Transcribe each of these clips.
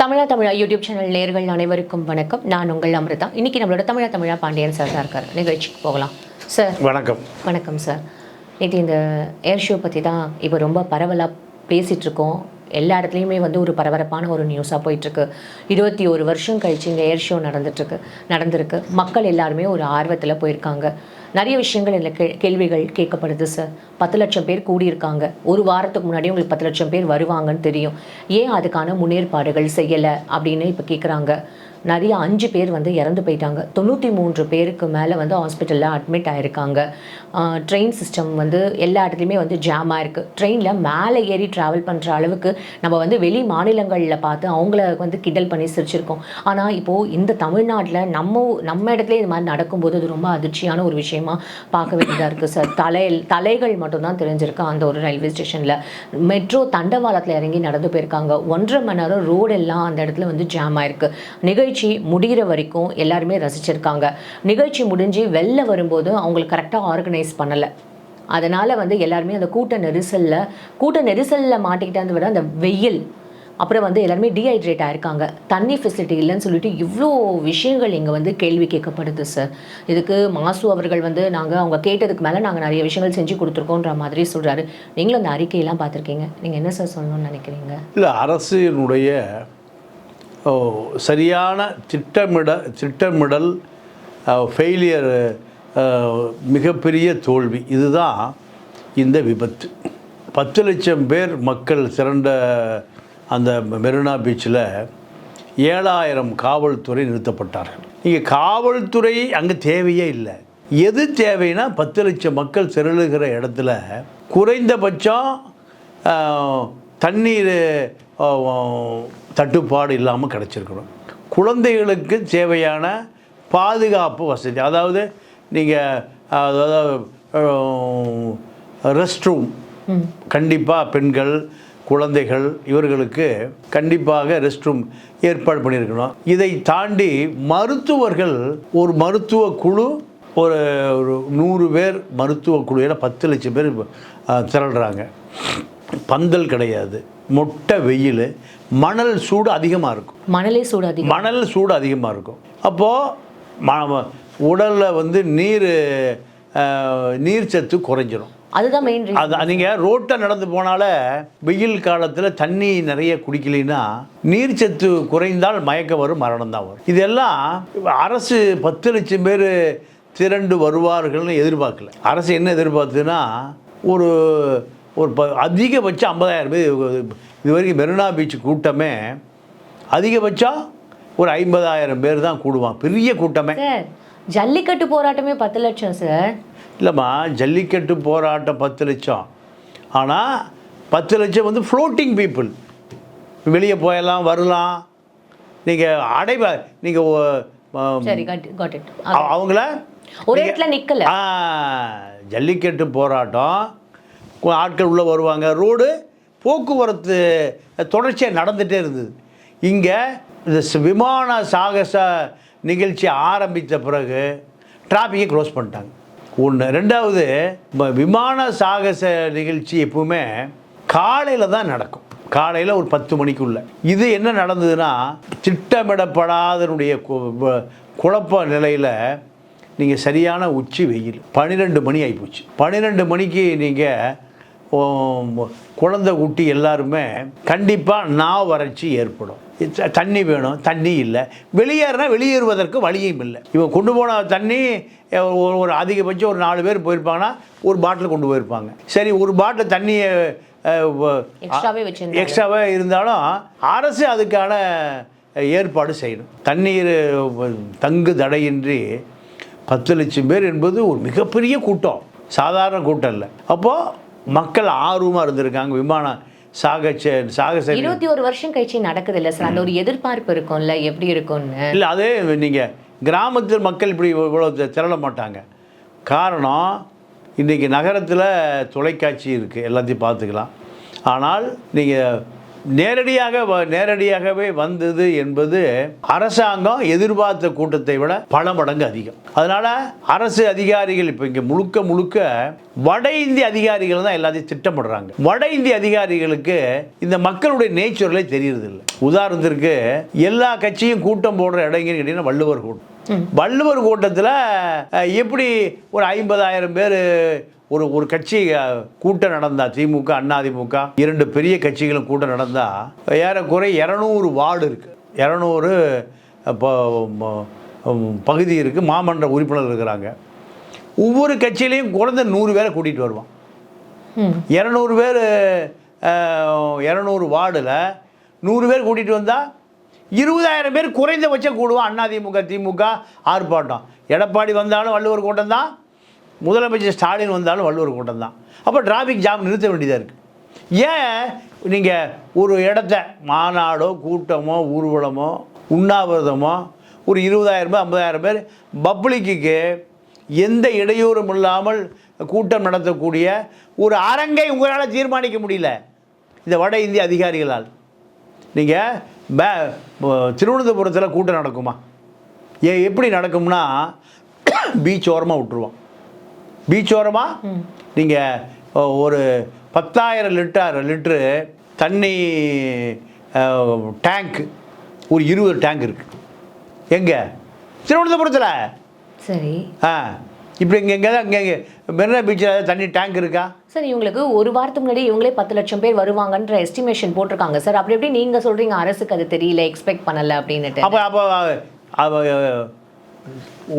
Tamizha Tamizha YouTube channel நேர்கள் அனைவருக்கும் வணக்கம். நான் உங்கள் அமிர்தா. இன்னைக்கு நம்மளோட தமிழா தமிழா பாண்டியன் சார் தான் இருக்கார். நிகழ்ச்சிக்கு போகலாம். சார் வணக்கம். வணக்கம் சார் நேற்று இந்த ஏர் ஷோ பற்றி தான் இப்போ ரொம்ப பரவலாக பேசிகிட்டு இருக்கோம். எல்லா இடத்துலையுமே வந்து ஒரு பரபரப்பான ஒரு நியூஸாக போயிட்டுருக்கு. இருபத்தி ஒரு வருஷம் கழிச்சு இந்த ஏர் ஷோ நடந்துட்டுருக்கு. நடந்திருக்கு. மக்கள் எல்லாருமே ஒரு ஆர்வத்தில் போயிருக்காங்க. நிறைய விஷயங்கள் இல்லை கே கேள்விகள் கேட்கப்படுது சார் பத்து லட்சம் பேர் கூடியிருக்காங்க. ஒரு வாரத்துக்கு முன்னாடி உங்களுக்கு பத்து லட்சம் பேர் வருவாங்கன்னு தெரியும். ஏன் அதுக்கான முன்னேற்பாடுகள் செய்யலை அப்படின்னு இப்போ கேட்குறாங்க நிறைய அஞ்சு பேர் வந்து இறந்து போயிட்டாங்க. தொண்ணூற்றி மூன்று பேருக்கு மேலே வந்து ஹாஸ்பிட்டலில் அட்மிட் ஆகிருக்காங்க ட்ரெயின் சிஸ்டம் வந்து எல்லா இடத்துலையுமே வந்து ஜாம் இருக்குது ட்ரெயினில் மேலே ஏறி ட்ராவல் பண்ணுற அளவுக்கு நம்ம வந்து வெளி மாநிலங்களில் பார்த்து அவங்கள வந்து கிண்டல் பண்ணி சிரிச்சிருக்கோம். ஆனால் இப்போது இந்த தமிழ்நாட்டில் நம்ம நம்ம இடத்துல இது மாதிரி நடக்கும்போது அது ரொம்ப அதிர்ச்சியான ஒரு விஷயமா பார்க்க வேண்டியதாக இருக்குது சார் தலை தலைகள் மட்டும்தான் தெரிஞ்சிருக்கு அந்த ஒரு ரயில்வே ஸ்டேஷனில் மெட்ரோ தண்டவாளத்தில் இறங்கி நடந்து போயிருக்காங்க. ஒன்றரை மணி நேரம் ரோடெல்லாம் அந்த இடத்துல வந்து ஜாம் ஆயிருக்கு. நிகழ்ச்சி முடிகிற வரைக்கும் எல்லாருமே ரசிச்சிருக்காங்க. நிகழ்ச்சி முடிஞ்சு வெளில வரும்போது அவங்களுக்கு கரெக்டாக ஆர்கனைஸ் பண்ணலை. அதனால் வந்து எல்லாருமே அந்த கூட்ட நெரிசலில் கூட்ட நெரிசலில் மாட்டிக்கிட்டதை விட அந்த வெயில் அப்புறம் வந்து எல்லாருமே டீஹைட்ரேட் ஆயிருக்காங்க. தண்ணி ஃபெசிலிட்டி இல்லைன்னு சொல்லிட்டு இவ்வளோ விஷயங்கள் இங்கே வந்து கேள்வி கேட்கப்படுது சார் இதுக்கு மாசு அவர்கள் வந்து நாங்கள் அவங்க கேட்டதுக்கு மேலே நாங்கள் நிறைய விஷயங்கள் செஞ்சு கொடுத்துருக்கோன்ற மாதிரி சொல்கிறாரு நீங்களும் அந்த அறிக்கையெல்லாம் பார்த்துருக்கீங்க. நீங்கள் என்ன சார் சொல்லணும்னு நினைக்கிறீங்க? இல்லை அரசினுடைய சரியான திட்டமிட திட்டமிடல் ஃபெயிலியர் மிகப்பெரிய தோல்வி. இதுதான் இந்த விபத்து. பத்து லட்சம் பேர் மக்கள் திரண்ட அந்த மெரினா பீச்சில் ஏழாயிரம் காவல்துறை நிறுத்தப்பட்டார்கள். இங்கே காவல்துறை அங்கே தேவையே இல்லை. எது தேவைன்னா பத்து லட்சம் மக்கள் திரளுகிற இடத்துல குறைந்தபட்சம் தண்ணீர் தட்டுப்பாடு இல்லாமல் கிடச்சிருக்கணும். குழந்தைகளுக்கு தேவையான பாதுகாப்பு வசதி. அதாவது நீங்கள் அதாவது ரெஸ்ட் ரூம் கண்டிப்பாக பெண்கள் குழந்தைகள் இவர்களுக்கு கண்டிப்பாக ரெஸ்ட் ரூம் ஏற்பாடு பண்ணியிருக்கணும். இதை தாண்டி மருத்துவர்கள் ஒரு மருத்துவ குழு ஒரு ஒரு நூறு பேர் மருத்துவ குழு ஏன்னா பத்து லட்சம் பேர் திரள்றாங்க. பந்தல் கிடையாது. மொட்டை வெயில் மணல் சூடு அதிகமாக இருக்கும். மணலே சூடு அதிகம். மணல் சூடு அதிகமாக இருக்கும். அப்போது ம உடலில் வந்து நீர் அஹ், நீர் சத்து குறைஞ்சிரும். அதுதான் மெயின் அது நீங்கள் ரோட்டை நடந்து போனாலே வெயில் காலத்தில் தண்ணி நிறைய குடிக்கலைன்னா நீர்ச்சத்து குறைந்தால் மயக்கம் வரும் மரணம் தான் வரும். இதெல்லாம் அரசு பத்து லட்சம் பேர் திரண்டு வருவார்கள்னு எதிர்பார்க்கல. அரசு என்ன எதிர்பார்த்துன்னா ஒரு ஒரு ப அதிகபட்சம் ஐம்பதாயிரம் பேர் இது வரைக்கும் மெரினா பீச் கூட்டமே அதிகபட்சம் ஒரு ஐம்பதாயிரம் பேர் தான் கூடுவான் பெரிய கூட்டமே. ஜல்லிக்கட்டு போராட்டமே பத்து லட்சம் சார். இல்லைம்மா ஜல்லிக்கட்டு போராட்டம் பத்து லட்சம். ஆனால் பத்து லட்சம் வந்து ஃப்ளோட்டிங் பீப்புள் வெளியே போயலாம் வரலாம். நீங்கள் அடைவ நீங்கள் அவங்கள ஒரு இடத்துல நிக்கல. ஆ, ஜல்லிக்கட்டு போராட்டம் ஆட்கள் உள்ளே வருவாங்க. ரோடு போக்குவரத்து தொடர்ச்சியாக நடந்துகிட்டே இருந்தது. இங்கே இந்த ஸ்- விமான சாகச நிகழ்ச்சி ஆரம்பித்த பிறகு டிராஃபிக்கை க்ளோஸ் பண்ணிட்டாங்க. ஒன்று ரெண்டாவது விமான சாகச நிகழ்ச்சி எப்பவுமே காலையில் தான் நடக்கும். காலையில் ஒரு பத்து மணிக்குள்ள. இது என்ன நடந்ததுன்னா திட்டமிடப்படாதனுடைய கு- குழப்ப நிலையில் நீங்கள் சரியான உச்சி வெயில். பன்னிரெண்டு மணி ஆகிப்போச்சு பன்னிரெண்டு மணிக்கு நீங்கள் குழந்தை குட்டி எல்லாருமே கண்டிப்பாக நாவ் வறட்சி ஏற்படும். தண்ணி வேணும் தண்ணி இல்லை. வெளியேறினா வெளியேறுவதற்கு வழியும் இல்லை. இவன் கொண்டு போன தண்ணி ஒரு ஒரு அதிகபட்சம் ஒரு நாலு பேர் போயிருப்பாங்கன்னா ஒரு பாட்டில் கொண்டு போயிருப்பாங்க. சரி ஒரு பாட்டில் தண்ணியை எக்ஸ்ட்ராவே இருந்தாலும் அரசு அதுக்கான ஏற்பாடு செய்யணும். தண்ணீர் தங்கு தடையின்றி பத்து லட்சம் பேர் என்பது ஒரு மிகப்பெரிய கூட்டம். சாதாரண கூட்டம் இல்லை. அப்போது மக்கள் ஆர்வமாக இருந்திருக்காங்க. விமான சாகச்ச சாகச இருபத்தி ஒரு வருஷம் கழிச்சு நடக்குது இல்ல சார். அந்த ஒரு எதிர்பார்ப்பு இருக்கும்ல எப்படி இருக்கும்னு? இல்லை அதே நீங்கள் கிராமத்தில் மக்கள் இப்படி இவ்வளோ திரள மாட்டாங்க. காரணம் இன்றைக்கி நகரத்தில் தொலைக்காட்சி இருக்குது எல்லாத்தையும் பார்த்துக்கலாம். ஆனால் நீங்கள் நேரடியாக நேரடியாகவே வந்தது என்பது அரசாங்கம் எதிர்பார்த்த கூட்டத்தை விட பல மடங்கு அதிகம். அதனால அரசு அதிகாரிகள் இப்போ இங்கே முழுக்க முழுக்க வட இந்திய அதிகாரிகள் தான் எல்லாத்தையும் திட்டமிடுறாங்க. வட இந்திய அதிகாரிகளுக்கு இந்த மக்களுடைய நேச்சுரலே தெரியறதில்லை. உதாரணத்திற்கு எல்லா கட்சியும் கூட்டம் போடுற இடங்கன்னு கேட்டீங்கன்னா வள்ளுவர் கூட்டம். வள்ளுவர் கூட்டத்தில் எப்படி ஒரு ஐம்பதாயிரம் பேர் ஒரு ஒரு கட்சி கூட்டம் நடந்தா திமுக அதிமுக இரண்டு பெரிய கட்சிகளும் கூட்டம் நடந்தா ஏறக்குறை இரநூறு வார்டு இருக்கு. இரநூறு பகுதி இருக்கு. மாமன்ற உறுப்பினர் இருக்கிறாங்க. ஒவ்வொரு கட்சியிலையும் குறைந்த நூறு பேரை கூட்டிகிட்டு வருவான். இரநூறு பேர் இரநூறு வார்டில் நூறு பேர் கூட்டிகிட்டு வந்தால் இருபதாயிரம் பேர் குறைந்தபட்சம் கூடுவான். அதிமுக திமுக ஆர்ப்பாட்டம். எடப்பாடி வந்தாலும் வள்ளுவர் கூட்டம் தான். முதலமைச்சர் ஸ்டாலின் வந்தாலும் வள்ளுவர் கூட்டம் தான் அப்போ டிராஃபிக் ஜாம் நிறுத்த வேண்டியதாக இருக்குது ஏன் நீங்கள் ஒரு இடத்த மாநாடோ கூட்டமோ ஊர்வலமோ உண்ணாவிரதமோ ஒரு இருபதாயிரம் பேர் ஐம்பதாயிரம் பேர் பப்ளிக்கு எந்த இடையூறும் இல்லாமல் கூட்டம் நடத்தக்கூடிய ஒரு அரங்கை உங்களால் தீர்மானிக்க முடியல. இந்த வட இந்திய அதிகாரிகளால். நீங்கள் பே திருவனந்தபுரத்தில் கூட்டம் நடக்குமா? ஏ எப்படி நடக்கும்னா பீச் ஓரமாக விட்டுருவோம். பீச் ஓரமாக நீங்கள் ஒரு பத்தாயிரம் லிட்டர் லிட்ரு தண்ணி டேங்க் ஒரு இருபது டேங்க் இருக்குது எங்கே? திருவனந்தபுரத்தில்? சரி. ஆ. இப்படி இங்கே எங்கே இங்கே இங்கே மெரினா பீச்சில் தண்ணி டேங்க் இருக்கா? சார் இவங்களுக்கு ஒரு வாரத்துக்கு முன்னாடி இவங்களே பத்து லட்சம் பேர் வருவாங்கன்ற எஸ்டிமேஷன் போட்டிருக்காங்க. சார் அப்படி எப்படி நீங்க சொல்றீங்க அரசுக்கு அது தெரியல எக்ஸ்பெக்ட் பண்ணல அப்படின்னுட்டு. அப்போ அப்போ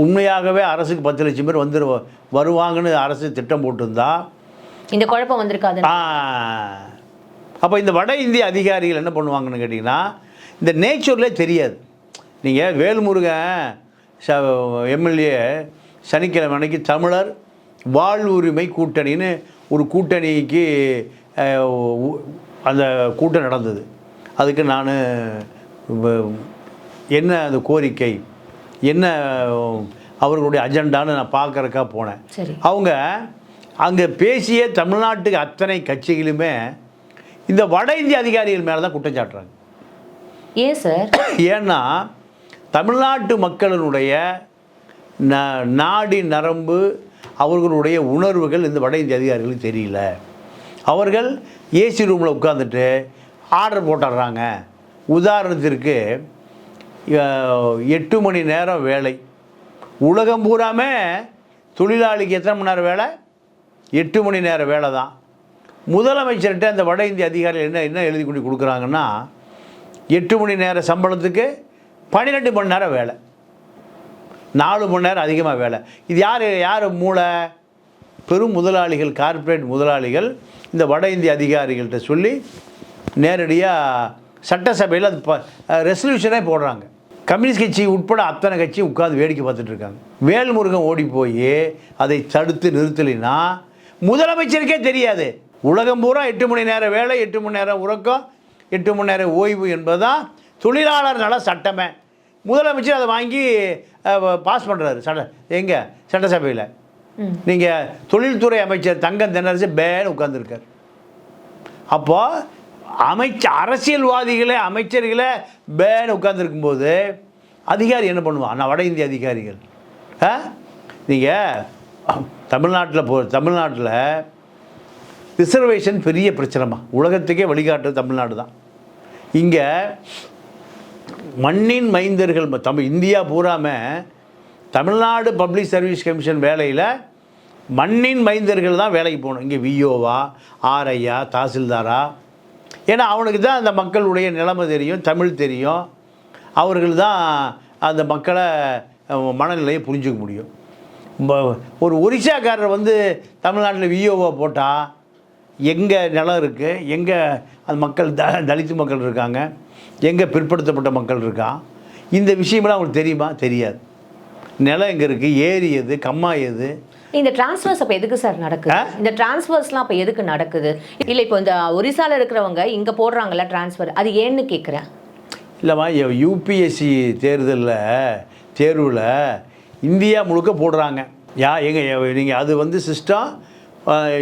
உண்மையாகவே அரசுக்கு பத்து லட்சம் பேர் வந்து வருவாங்கன்னு அரசு திட்டம் போட்டிருந்தா இந்த குழப்பம் வந்திருக்காது அப்போ இந்த வட இந்திய அதிகாரிகள் என்ன பண்ணுவாங்கன்னு கேட்டிங்கன்னா இந்த நேச்சர்லே தெரியாது. நீங்கள் வேல்முருகன் ச எம்எல்ஏ சனிக்கிழமை அன்னைக்கு தமிழர் வாழ்வுரிமை கூட்டணின்னு ஒரு கூட்டணிக்கு அந்த கூட்டம் நடந்தது. அதுக்கு நான் என்ன அந்த கோரிக்கை? என்ன அவர்களுடைய அஜெண்டான்னு நான் பார்க்கறக்கா போனேன். அவங்க அங்கே பேசிய தமிழ்நாட்டுக்கு அத்தனை கட்சிகளுமே இந்த வட இந்திய அதிகாரிகள் மேலே தான் குற்றம் சாட்டுறாங்க. ஏன் சார்? ஏன்னா தமிழ்நாட்டு மக்களினுடைய ந நாடி நரம்பு அவர்களுடைய உணர்வுகள் இந்த வட இந்திய அதிகாரிகளுக்கு தெரியல. அவர்கள் ஏசி ரூமில் உட்காந்துட்டு ஆர்டர் போட்டுடுறாங்க உதாரணத்திற்கு எட்டு மணி நேரம் வேலை. உலகம் பூராமே தொழிலாளிக்கு எத்தனை மணி நேரம் வேலை? எட்டு மணி நேரம் வேலை தான் முதலமைச்சர்கிட்ட அந்த வட இந்திய அதிகாரிகள் என்ன என்ன எழுதி கொண்டு கொடுக்குறாங்கன்னா எட்டு மணி நேர சம்பளத்துக்கு பன்னிரெண்டு மணி நேரம் வேலை. நாலு மணி நேரம் அதிகமாக வேலை. இது யார் யார் மூளை? பெரும் முதலாளிகள் கார்ப்பரேட் முதலாளிகள் இந்த வட இந்திய அதிகாரிகள்கிட்ட சொல்லி நேரடியாக சட்டசபையில் அது ரெசல்யூஷனே போடுறாங்க. கம்யூனிஸ்ட் கட்சி உட்பட அத்தனை கட்சியும் உட்கார்ந்து வேடிக்கை பார்த்துட்டு இருக்காங்க. வேல்முருகன் ஓடி போய் அதை தடுத்து நிறுத்தலைன்னா முதலமைச்சருக்கே தெரியாது. உலகம் பூரா எட்டு மணி நேரம் வேலை எட்டு மணி நேரம் உறக்கம் எட்டு மணி நேரம் ஓய்வு என்பதுதான் தொழிலாளர் நல சட்டமே. முதலமைச்சர் அதை வாங்கி பாஸ் பண்ணுறாரு சட்ட எங்கே? சட்டசபையில். நீங்கள் தொழில்துறை அமைச்சர் தங்கம் தென்னரசு பேன்னு உட்காந்துருக்கார் அப்போ அமைச்ச அரசியல்வாதிகளே அமைச்சர்களே உட்கார்ந்துருக்கும் போது அதிகாரி என்ன பண்ணுவான்? நான் வட இந்திய அதிகாரிகள். ஆ? நீங்கள் தமிழ்நாட்டில் போ தமிழ்நாட்டில் ரிசர்வேஷன் பெரிய பிரச்சனைமா உலகத்துக்கே வழிகாட்டு தமிழ்நாடு தான். இங்கே மண்ணின் மைந்தர்கள் தமிழ் இந்தியா பூராமல் தமிழ்நாடு பப்ளிக் சர்வீஸ் கமிஷன் வேலையில் மண்ணின் மைந்தர்கள் தான் வேலைக்கு போகணும். இங்கே விஓவா ஆர்ஐயா தாசில்தாரா ஏன்னா அவனுக்கு தான் அந்த மக்களுடைய நிலைமை தெரியும் தமிழ் தெரியும். அவர்கள் தான் அந்த மக்களை மனநிலையை புரிஞ்சுக்க முடியும். ஒரு ஒரிசாக்காரர் வந்து தமிழ்நாட்டில் விஓவை போட்டால் எங்கே நிலம் இருக்குது எங்கே அந்த மக்கள் த தலித்து மக்கள் இருக்காங்க எங்கே பிற்படுத்தப்பட்ட மக்கள் இருக்கா இந்த விஷயமெல்லாம் அவங்களுக்கு தெரியுமா? தெரியாது. நிலம் எங்கே இருக்குது ஏரி எது? கம்மா எது? இந்த டிரான்ஸ்ஃபர்ஸ் அப்ப எதுக்கு சார் நடக்குது? இந்த டிரான்ஸ்ஃபர்ஸ்லாம் அப்ப எதுக்கு நடக்குது? இல்ல இப்போ இந்த ஒரிசால இருக்கிறவங்க இங்க போடுறாங்கல்ல டிரான்ஸ்ஃபர் அது ஏன்னு கேக்குறேன்? இல்லைம்மா யூபிஎஸ்சி தேர்தலில் தேர்வில் இந்தியா முழுக்க போடுறாங்க. யா எங்க நீங்கள் அது வந்து சிஸ்டம்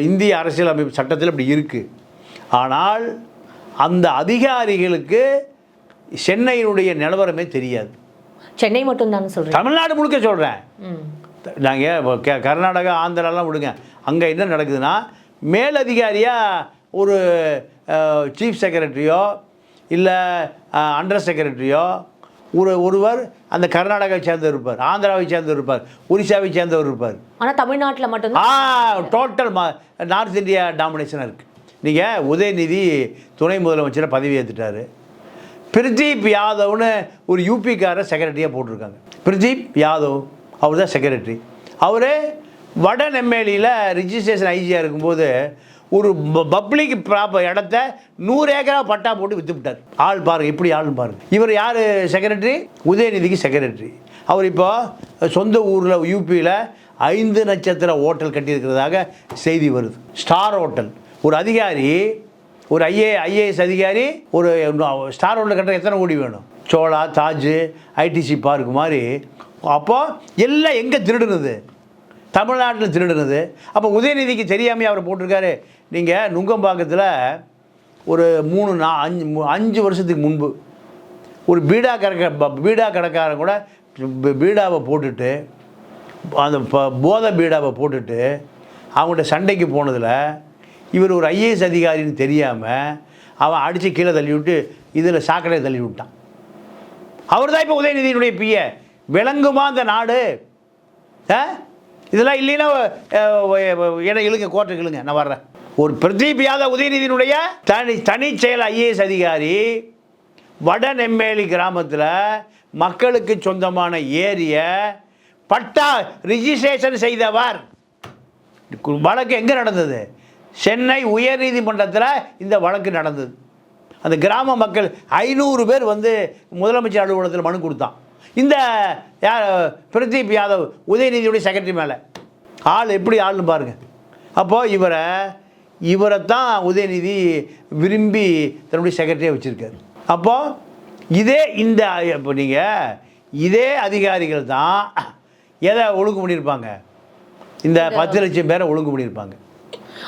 இந்திய அரசியலமைப்பு சட்டத்தில் இப்படி இருக்குது ஆனால் அந்த அதிகாரிகளுக்கு சென்னையினுடைய நிலவரமே தெரியாது. சென்னை மட்டும் தான் சொல்றீங்க? தமிழ்நாடு முழுக்க சொல்கிறேன் ம். நாங்கள் கே கர்நாடகா ஆந்திராலாம் விடுங்க. அங்கே என்ன நடக்குதுன்னா மேலதிகாரியாக ஒரு சீஃப் செக்ரட்டரியோ இல்லை அண்டர் செக்ரட்டரியோ ஒரு ஒருவர் அந்த கர்நாடகாவை சேர்ந்தவர் இருப்பார். ஆந்திராவை சேர்ந்தவர் இருப்பார். ஒரிசாவை சேர்ந்தவர் இருப்பார். ஆனா தமிழ்நாட்டுல மட்டும்தான் ஆ டோட்டல் மா நார்த் இந்தியா டாமினேஷனாக இருக்குது நீங்கள் உதயநிதி துணை முதலமைச்சரை பதவி ஏற்றுட்டாரு பிரதீப் யாதவ்னு ஒரு யூபிக்கார செக்ரட்டரியாக போட்டிருக்காங்க. பிரதீப் யாதவ். அவர் தான் செக்ரட்டரி அவர் வட நெம்மேலியில் ரிஜிஸ்ட்ரேஷன் ஐஜியாக இருக்கும்போது ஒரு பப்ளிக் ப்ராப்பர் இடத்த நூறு ஏக்கரா பட்டா போட்டு விற்றுவிட்டார் ஆள் பாருங்க இப்படி ஆள் பாருங்க இவர் யார் செக்ரட்டரி உதயநிதிக்கு செக்ரட்டரி அவர் இப்போ சொந்த ஊரில் யூபியில் ஐந்து நட்சத்திர ஹோட்டல் கட்டியிருக்கிறதாக செய்தி வருது. Star hotel. ஒரு அதிகாரி ஒரு ஐஏ ஐஏஎஸ் அதிகாரி ஒரு ஸ்டார் ஹோட்டல் கட்டுற எத்தனை கோடி வேணும்? சோழா தாஜ் ஐடிசி பார்க் மாதிரி அப்போ எல்லாம் எங்கே திருடுனது? தமிழ்நாட்டில் திருடுனது. அப்போ உதயநிதிக்கு தெரியாமையே அவர் போட்டிருக்காரு? நீங்கள் நுங்கம்பாக்கத்தில் ஒரு மூணு நா அஞ்சு அஞ்சு வருஷத்துக்கு முன்பு ஒரு பீடா கடைக்க பீடா கடைக்காரன் கூட பீடாவை போட்டுட்டு அந்த ப- போதை பீடாவை போட்டுட்டு அவங்கள்ட்ட சண்டைக்கு போனதில் இவர் ஒரு ஐஏஎஸ் அதிகாரின்னு தெரியாமல் அவன் அடித்து கீழே தள்ளி விட்டு இதில் சாக்கடையை தள்ளி விட்டான். அவர் தான் இப்போ உதயநிதியினுடைய பிய விளங்குமா அந்த நாடு? ஆ? இதெல்லாம் இல்லைன்னா என்ன இழுங்க கோர்ட்டுக்கு இழுங்க நான் வர்றேன். ஒரு பிரதீப் யாதவ் உதயநிதியினுடைய தனி தனி செயல் ஐஏஎஸ் அதிகாரி வட நெம்மேலி கிராமத்தில் மக்களுக்கு சொந்தமான ஏரிய பட்டா ரிஜிஸ்ட்ரேஷன் செய்தவர். வழக்கு எங்கே நடந்தது? சென்னை உயர்நீதிமன்றத்தில் இந்த வழக்கு நடந்தது. அந்த கிராம மக்கள் ஐநூறு பேர் வந்து முதலமைச்சர் அலுவலகத்தில் மனு கொடுத்தான். இந்த யார் பிரதீப் யாதவ் உதயநிதியுடைய செக்ரட்டரி மேலே. ஆள் எப்படி ஆள்னு பாருங்க. அப்போது இவரை இவரை தான் உதயநிதி விரும்பி தன்னுடைய செக்ரட்டரியாக வச்சுருக்காரு. அப்போது இதே இந்த இப்போ நீங்கள் இதே அதிகாரிகள் தான் எதை ஒழுங்கு பண்ணியிருப்பாங்க? இந்த பத்து லட்சம் பேரை ஒழுங்கு பண்ணியிருப்பாங்க.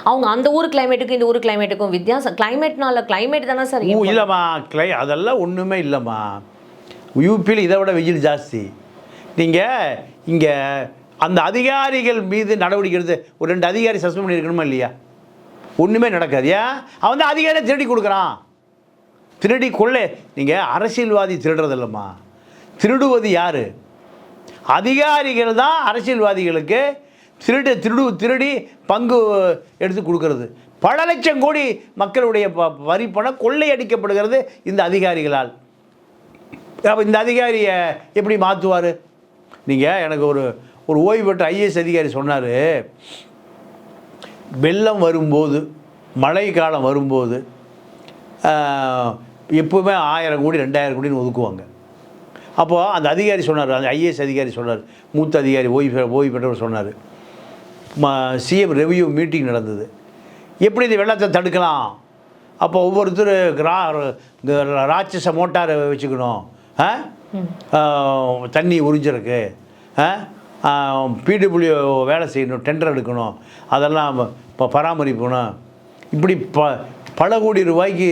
அவங்க அந்த ஊர் கிளைமேட்டுக்கும் இந்த ஊர் கிளைமேட்டுக்கும் வித்தியாசம். கிளைமேட்னால கிளைமேட் தானே சார் இல்லைம்மா கிளை அதெல்லாம் ஒன்றுமே இல்லைம்மா. யூபியில் இதை விட வெயில் ஜாஸ்தி. நீங்கள் இங்கே அந்த அதிகாரிகள் மீது நடவடிக்கை எடுத்து ஒரு ரெண்டு அதிகாரி சஸ்பெண்ட் பண்ணியிருக்கணுமா இல்லையா? ஒன்றுமே நடக்காது. ஏன்? அவன் தான் அதிகாரியை திருடி கொடுக்குறான். திருடி கொள்ளை. நீங்கள் அரசியல்வாதி திருடுறது இல்லைம்மா திருடுவது யார்? அதிகாரிகள் தான் அரசியல்வாதிகளுக்கு திருடு திருடு திருடி பங்கு எடுத்து கொடுக்கறது. பல லட்சம் கோடி மக்களுடைய ப- வரி பணம் கொள்ளையடிக்கப்படுகிறது இந்த அதிகாரிகளால். அப்போ இந்த அதிகாரியை எப்படி மாற்றுவார்? நீங்கள் எனக்கு ஒரு ஒரு ஓய்வு பெற்ற ஐஏஎஸ் அதிகாரி சொன்னார். வெள்ளம் வரும்போது மழை காலம் வரும்போது எப்போவுமே எப்பவுமே ஆயிரம் கோடி ரெண்டாயிரம் கோடின்னு ஒதுக்குவாங்க. அப்போது அந்த அதிகாரி சொன்னார் அந்த ஐஏஎஸ் அதிகாரி சொன்னார். மூத்த அதிகாரி ஓய்வு ஓய்வு பெற்றவர் சொன்னார். சிஎம் ரெவியூ மீட்டிங் நடந்தது. எப்படி இந்த வெள்ளத்தை தடுக்கலாம்? அப்போ ஒவ்வொருத்தர் ரா இந்த ராட்சச மோட்டாரை வச்சுக்கணும். தண்ணி உறிஞ்சிருக்கு பிடபிள்யூ வேலை செய்யணும் டெண்டர் எடுக்கணும் அதெல்லாம் இப்போ பராமரிக்கணும் இப்படி ப பல கோடி ரூபாய்க்கு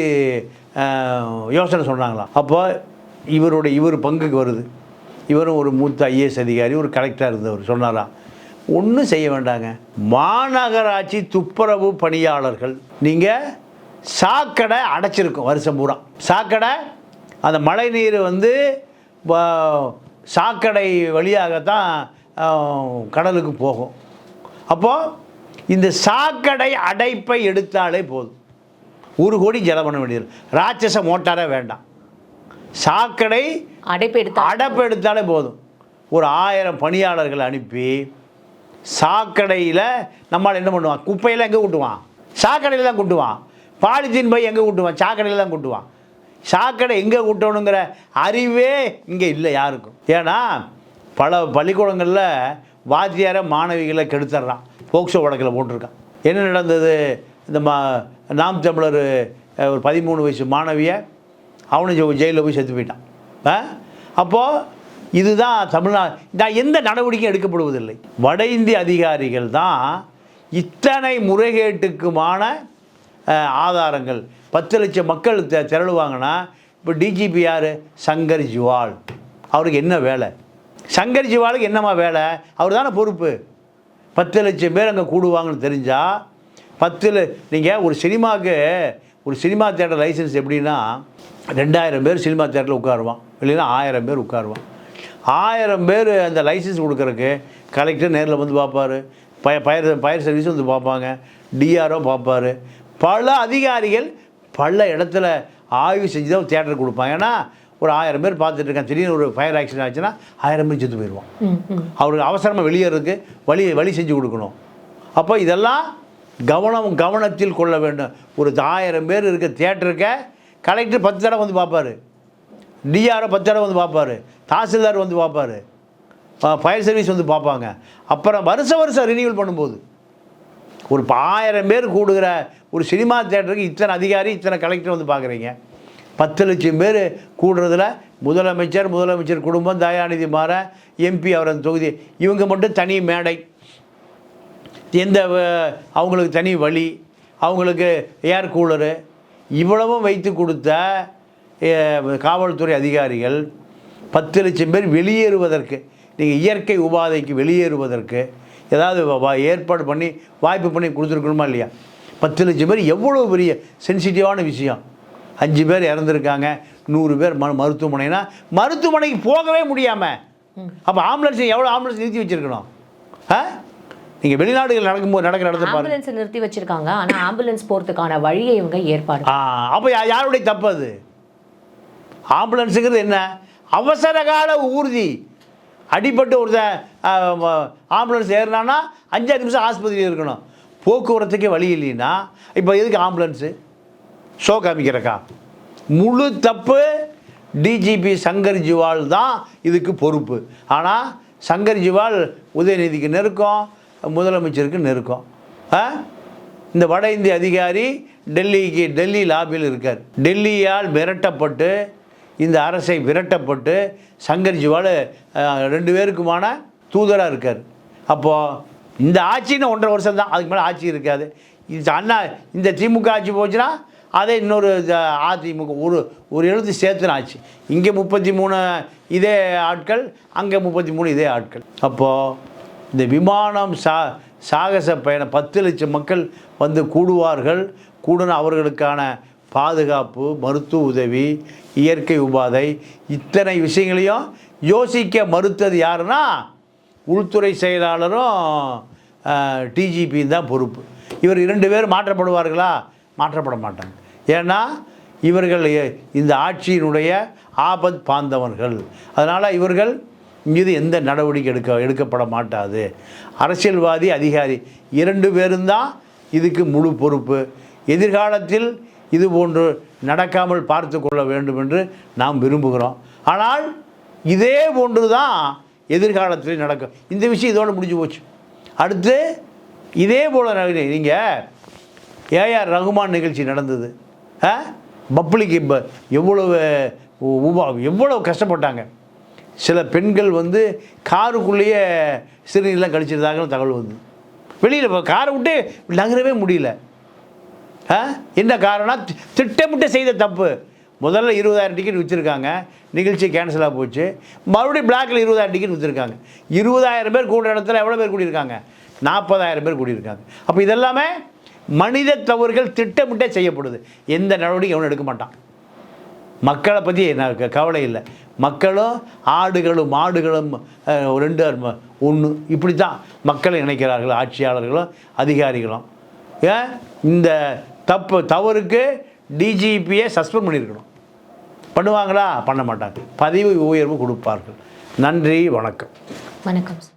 யோசனை சொன்னாங்களாம். அப்போ இவருடைய இவர் பங்குக்கு வருது. இவரும் ஒரு மூத்த ஐஏஎஸ் அதிகாரி ஒரு கலெக்டராக இருந்தவர் சொன்னாராம். ஒன்றும் செய்ய வேண்டாங்க. மாநகராட்சி துப்புரவு பணியாளர்கள். நீங்கள் சாக்கடை அடைச்சிருக்கும் வருஷம் பூரா. சாக்கடை அந்த மழை நீர் வந்து சாக்கடை வழியாகத்தான் கடலுக்கு போகும். அப்போது இந்த சாக்கடை அடைப்பை எடுத்தாலே போதும். ஒரு கோடி ஜலம் பண்ண வேண்டியது. ராட்சச மோட்டாரே வேண்டாம். சாக்கடை அடைப்பு எடுத்தா அடைப்பு எடுத்தாலே போதும். ஒரு ஆயிரம் பணியாளர்களை அனுப்பி சாக்கடையில் நம்மால் என்ன பண்ணுவான்? குப்பையில் எங்கே கூட்டுவான்? சாக்கடையில் தான் கூட்டுவான். பாலித்தீன் பை எங்கே கூட்டுவான்? சாக்கடையில் தான் கூட்டுவான். சாக்கடை எங்கே கூட்டணுங்கிற அறிவே இங்கே இல்லை யாருக்கும். ஏன்னா பல பள்ளிக்கூடங்களில் வாத்தியார மாணவிகளை கெடுத்துட்றான் போக்சோ வழக்கில் போட்டிருக்கான். என்ன நடந்தது? இந்த மா நாம் தமிழர் ஒரு பதிமூணு வயசு மாணவியை அவனும் ஜெயிலில் போய் செத்து போயிட்டான். அப்போது இதுதான் தமிழ்நாடு நான் எந்த நடவடிக்கையும் எடுக்கப்படுவதில்லை. வட இந்திய அதிகாரிகள் தான் இத்தனை முறைகேட்டுக்குமான ஆதாரங்கள். பத்து லட்சம் மக்கள் த திரளுவாங்கன்னா இப்போ டிஜிபி யார்? சங்கர் ஜிவால். அவருக்கு என்ன வேலை? சங்கர் ஜிவாலுக்கு என்னம்மா வேலை? அவர் தானே பொறுப்பு. பத்து லட்சம் பேர் அங்கே கூடுவாங்கன்னு தெரிஞ்சால் பத்தில் நீங்கள் ஒரு சினிமாவுக்கு ஒரு சினிமா தேட்டர் லைசன்ஸ் எப்படின்னா ரெண்டாயிரம் பேர் சினிமா தேட்டரில் உட்காருவான். இல்லைன்னா ஆயிரம் பேர் உட்காருவான். ஆயிரம் பேர் அந்த லைசன்ஸ் கொடுக்குறக்கு கலெக்டர் நேரில் வந்து பார்ப்பார். பய பயிர் பயிர் சர்வீஸும் வந்து பார்ப்பாங்க. டிஆர்ஓ பார்ப்பாரு. பல அதிகாரிகள் பல இடத்துல ஆய்வு செஞ்சு தான் தேட்டர் கொடுப்பாங்க ஏன்னா ஒரு ஆயிரம் பேர் பார்த்துட்டு இருக்கான் திடீர்னு ஒரு ஃபயர் ஆக்சிடென்ட் ஆச்சுன்னா ஆயிரம் பேர் செத்து போயிடுவான். அவருக்கு அவசரமாக வெளியேறதுக்கு வழி வழி செஞ்சு கொடுக்கணும். அப்போ இதெல்லாம் கவனம் கவனத்தில் கொள்ள வேண்டும். ஒரு ஆயிரம் பேர் இருக்க தியேட்டருக்க கலெக்டர் பத்து தடவை வந்து பார்ப்பாரு. டிஆர்ஓ பத்து தடவை வந்து பார்ப்பாரு. தாசில்தார் வந்து பார்ப்பாரு. ஃபயர் சர்வீஸ் வந்து பார்ப்பாங்க. அப்புறம் வருஷம் வருஷம் ரினியூவல் பண்ணும்போது ஒரு ஆயிரம் பேர் கூடுகிற ஒரு சினிமா தேட்டருக்கு இத்தனை அதிகாரி இத்தனை கலெக்டர் வந்து பார்க்குறீங்க. பத்து லட்சம் பேர் கூடுறதுல முதலமைச்சர் முதலமைச்சர் குடும்பம் தயாநிதி மாற எம்பி அவரது தொகுதி. இவங்க மட்டும் தனி மேடை. எந்த அவங்களுக்கு தனி வழி அவங்களுக்கு ஏர் கூலரு இவ்வளவும் வைத்து கொடுத்த காவல்துறை அதிகாரிகள் பத்து லட்சம் பேர் வெளியேறுவதற்கு நீங்கள் இயற்கை உபாதைக்கு வெளியேறுவதற்கு ஏதாவது ஏற்பாடு பண்ணி வாய்ப்பு பண்ணி கொடுத்துருக்கணுமா இல்லையா? பத்து லட்சம் பேர் எவ்வளோ பெரிய சென்சிட்டிவான விஷயம். அஞ்சு பேர் இறந்துருக்காங்க நூறு பேர் ம மருத்துவமனைனா மருத்துவமனைக்கு போகவே முடியாமல் அப்போ ஆம்புலன்ஸ் எவ்வளோ ஆம்புலன்ஸ் நிறுத்தி வச்சுருக்கணும்? ஆ? நீங்கள் வெளிநாடுகள் நடக்கும்போது நடக்கிற இடத்த பாருங்க. ஆம்புலன்ஸ் நிறுத்தி வச்சிருக்காங்க ஆனா ஆம்புலன்ஸ் போறதுக்கான வழியை இவங்க ஏற்பாடு ஆ அப்போ யாருடைய தப்பு அது? ஆம்புலன்ஸுங்கிறது என்ன? அவசர கால ஊர்தி. அடிபட்டு ஒரு ஆம்புலன்ஸ் ஏறினான்னா அஞ்சாறு நிமிஷம் ஆஸ்பத்திரியில் இருக்கணும். போக்குவரத்துக்கே வழி இல்லைன்னா இப்போ எதுக்கு ஆம்புலன்ஸு ஷோ காமிக்கிறக்கா? முழு தப்பு டிஜிபி சங்கர் ஜிவால் தான் இதுக்கு பொறுப்பு. ஆனால் சங்கர் ஜிவால் உதயநிதிக்கு நெருக்கம் முதலமைச்சருக்கு நெருக்கம். ஆ? இந்த வட இந்திய அதிகாரி டெல்லிக்கு டெல்லி லாபியில் இருக்கார். டெல்லியால் மிரட்டப்பட்டு இந்த அரசை விரட்டப்பட்டு சங்கர் ஜிவால் ரெண்டு பேருக்குமான தூதராக இருக்கார். அப்போது இந்த ஆட்சின்னு ஒன்றரை வருஷம் தான். அதுக்கு மேலே ஆட்சி இருக்காது. இது அண்ணா இந்த திமுக ஆட்சி போச்சுன்னா அதே இன்னொரு அதிமுக ஒரு ஒரு எழுத்து சேர்த்துன ஆட்சி. இங்கே முப்பத்தி மூணு இதே ஆட்கள் அங்கே முப்பத்தி மூணு இதே ஆட்கள். அப்போது இந்த விமானம் சா சாகச பயணம் பத்து லட்சம் மக்கள் வந்து கூடுவார்கள். கூடுன அவர்களுக்கான பாதுகாப்பு மருத்துவ உதவி இயற்கை உபாதை இத்தனை விஷயங்களையும் யோசிக்க மறுத்தது யாருன்னா உள்துறை செயலாளரும் டிஜிபி தான் பொறுப்பு. இவர் இரண்டு பேர் மாற்றப்படுவார்களா? மாற்றப்பட மாட்டாங்க. ஏன்னா இவர்கள் இந்த ஆட்சியினுடைய ஆபத் பாந்தவர்கள். அதனால் இவர்கள் மீது எந்த நடவடிக்கை எடுக்க எடுக்கப்பட மாட்டாது. அரசியல்வாதி அதிகாரி இரண்டு பேரும் தான் இதுக்கு முழு பொறுப்பு. எதிர்காலத்தில் இது போன்று நடக்காமல் பார்த்து கொள்ள வேண்டும் என்று நாம் விரும்புகிறோம். ஆனால் இதே போன்று தான் எதிர்காலத்தில் நடக்கும். இந்த விஷயம் இதோடு முடிஞ்சு போச்சு. அடுத்து இதே போல் நீங்கள் ஏஆர் ரகுமான் நிகழ்ச்சி நடந்தது. ஆ? பப்ளிக் இப்போ எவ்வளவு உபா எவ்வளவு கஷ்டப்பட்டாங்க. சில பெண்கள் வந்து காருக்குள்ளேயே சிறுநீர்லாம் கழிச்சிருந்தாங்கன்னு தகவல் வந்து வெளியில் இப்போ காரை விட்டு நகரவே முடியல. என்ன காரணம் தி- திட்டமிட்டு செய்த தப்பு. முதல்ல இருபதாயிரம் டிக்கெட் வச்சுருக்காங்க நிகழ்ச்சி கேன்சலாக போச்சு. மறுபடியும் பிளாக்கில் இருபதாயிரம் டிக்கெட் வச்சுருக்காங்க இருபதாயிரம் பேர் கூடுற இடத்துல எவ்வளோ பேர் கூடியிருக்காங்க? நாற்பதாயிரம் பேர் கூடியிருக்காங்க. அப்போ இதெல்லாமே மனித தவறுகள் திட்டமிட்டே செய்யப்படுது. எந்த நடவடிக்கை எவனும் எடுக்க மாட்டான். மக்களை பற்றி எனக்கு கவலை இல்லை. மக்களும் ஆடுகளும் மாடுகளும் ரெண்டு ஒன்று இப்படி தான் மக்களை நினைக்கிறார்கள் ஆட்சியாளர்களும் அதிகாரிகளும். ஏன்? இந்த தப்பு தவறுக்கு டிஜிபியை சஸ்பெண்ட் பண்ணியிருக்கணும். பண்ணுவாங்களா? பண்ண மாட்டாங்க. பதிவு உயர்வு கொடுப்பார்கள். நன்றி வணக்கம். வணக்கம் சார்.